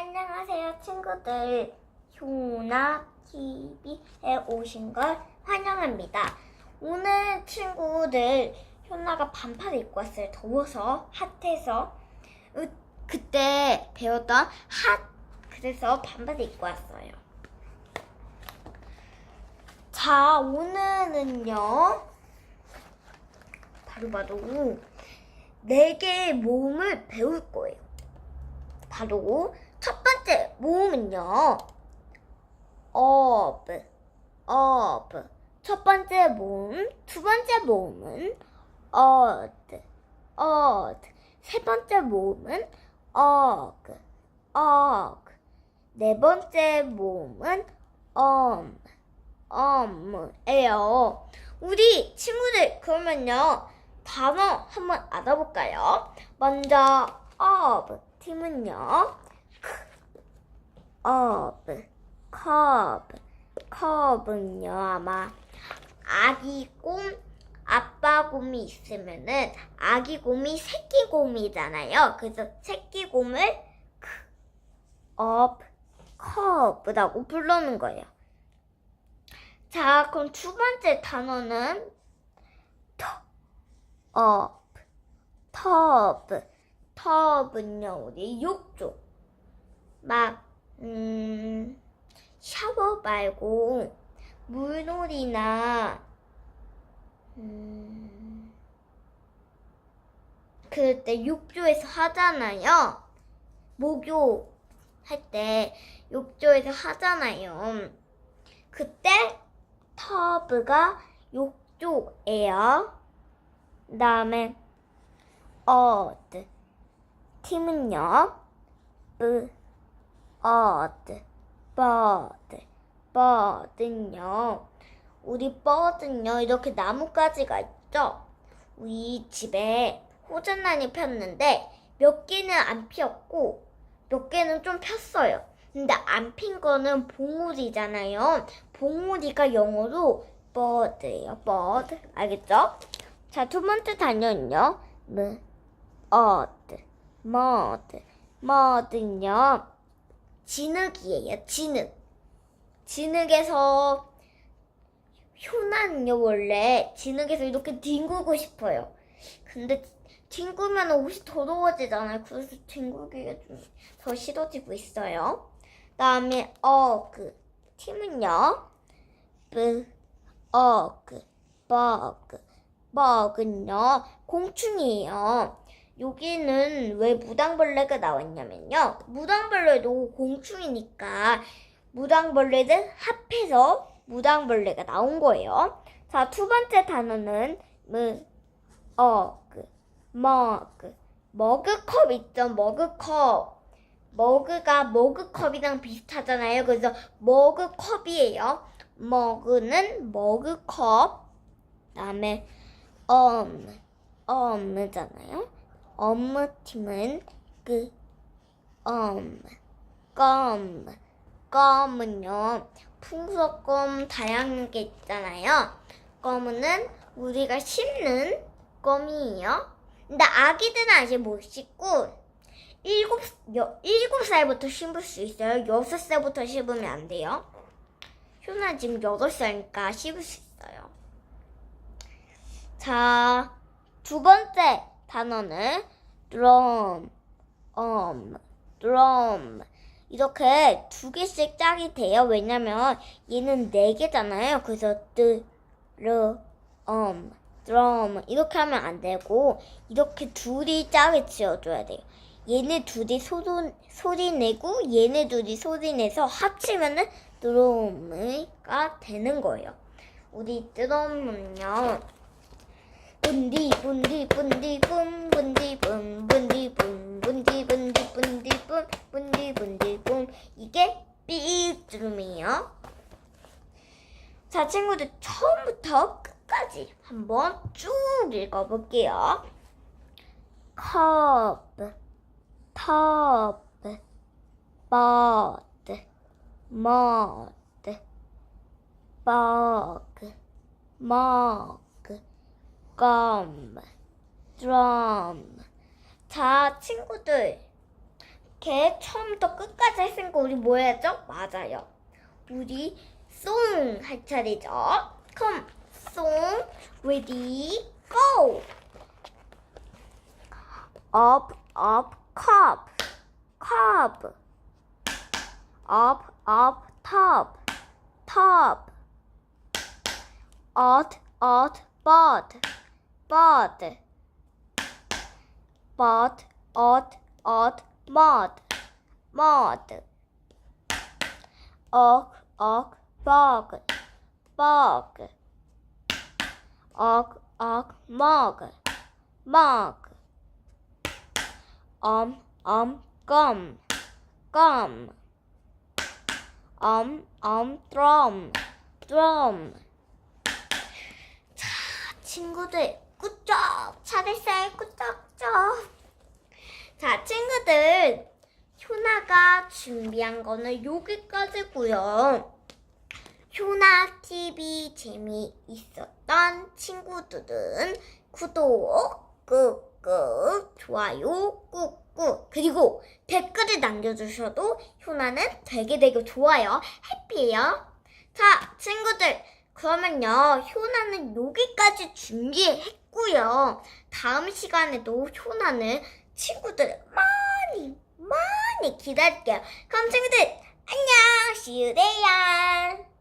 안녕하세요, 친구들. 효나 TV에 오신 걸 환영합니다. 오늘 친구들 효나가 반팔 입고 왔어요. 더워서 핫해서 으, 그때 배웠던 핫 그래서 반팔 입고 왔어요. 자, 오늘은요. 바로바로 네 개의 모음을 배울 거예요. 바로 첫 번째 모음은요. of, of. 첫 번째 모음, 두 번째 모음은 odd, odd. 세 번째 모음은 og, og. 네 번째 모음은 um, um예요. 우리 친구들 그러면요 단어 한번 알아볼까요? 먼저 of 팀은요 of curve curve는요 아마 아기 곰 아빠 곰이 있으면은 아기 곰이 새끼 곰이잖아요. 그래서 새끼 곰을 of curve라고 부르는 거예요. 자, 그럼 두 번째 단어는 top, top, top은요, 우리 욕조. 막, 음, 샤워 말고, 물놀이나, 음, 그때 욕조에서 하잖아요. 목욕 할 때 욕조에서 하잖아요. 그때 터브가 욕조예요. 그 다음에 어드 팀은요. b 어드 버드 버드는요. 우리 버드는요 이렇게 나뭇가지가 있죠. 우리 집에 호전란이 폈는데 몇 개는 안 피었고 몇 개는 좀 폈어요. 근데 안 핀 거는 봉우리잖아요. 봉우리가 영어로 bird예요. bird. 알겠죠? 자, 두 번째 단어는요. 뭐, mud, mud, mud는요. 진흙이에요. 진흙. 진흙에서 효나는요 원래 진흙에서 이렇게 뒹구고 싶어요. 근데 뒹구면 옷이 더러워지잖아요. 그래서 뒹구기가 좀 더 싫어지고 있어요. 다음에 어그 팀은요. b 어그 버그 버그는요 공충이에요. 여기는 왜 무당벌레가 나왔냐면요. 무당벌레도 공충이니까 무당벌레들 합해서 무당벌레가 나온 거예요. 자, 두 번째 단어는 무, 어 그, 머 그. 머그컵 있죠? 머그컵. 머그가 머그컵이랑 비슷하잖아요. 그래서 머그컵이에요. 머그는 머그컵. 다음에 엄, 엄잖아요. 엄 팀은 그, 엄, 껌. 껌은요. 풍선껌 다양한 게 있잖아요. 껌은 우리가 씹는 껌이에요. 근데 아기들은 아직 못 씹고 일곱 여, 일곱 살부터 씹을 수 있어요. 여섯 살부터 씹으면 안 돼요. 효나 지금 여덟 살니까 씹을 수 있어요. 자, 두 번째 단어는 drum, um, drum. 이렇게 두 개씩 짝이 돼요. 왜냐면 얘는 네 개잖아요. 그래서 뜨, 르, 엄, 드럼 이렇게 하면 안 되고 이렇게 둘이 짝을 지어줘야 돼요. 얘네 둘이 소리, 소리 내고 얘네 둘이 소리 내서 합치면은 드럼가 되는 거예요. 우리 드럼은요. 분디 분디 분디 분 분디 분 분디 분 분디 분디 분디 분 분디 분디 분 이게 삐드름이에요. 자 친구들 처음부터 끝까지 한번 쭉 읽어볼게요. 컵, 텁, 버드, 머드, 버그, 머그, 껌, 드럼. 자, 친구들. 이렇게 처음부터 끝까지 했으니까 우리 뭐 해야죠? 맞아요. 우리 송할 차례죠. 그럼 송 ready go. up up cup cup up up top top out out bud bud bud out out mud mud 억억 bug bug 억억 mug mug um um gum gum um um drum drum 자 친구들 굿잡! 잘했어요. 굿잡 자 친구들. 효나가 준비한 거는 여기까지고요. 효나 TV 재미있었던 친구들은 구독 꾹꾹 좋아요 꾹꾹 그리고 댓글을 남겨주셔도 효나는 되게 되게 좋아요. 해피해요. 자 친구들. 그러면요. 효나는 여기까지 준비했고 요. 다음 시간에도 효나는 친구들 많이 많이 기다릴게요. 그럼 친구들 안녕! There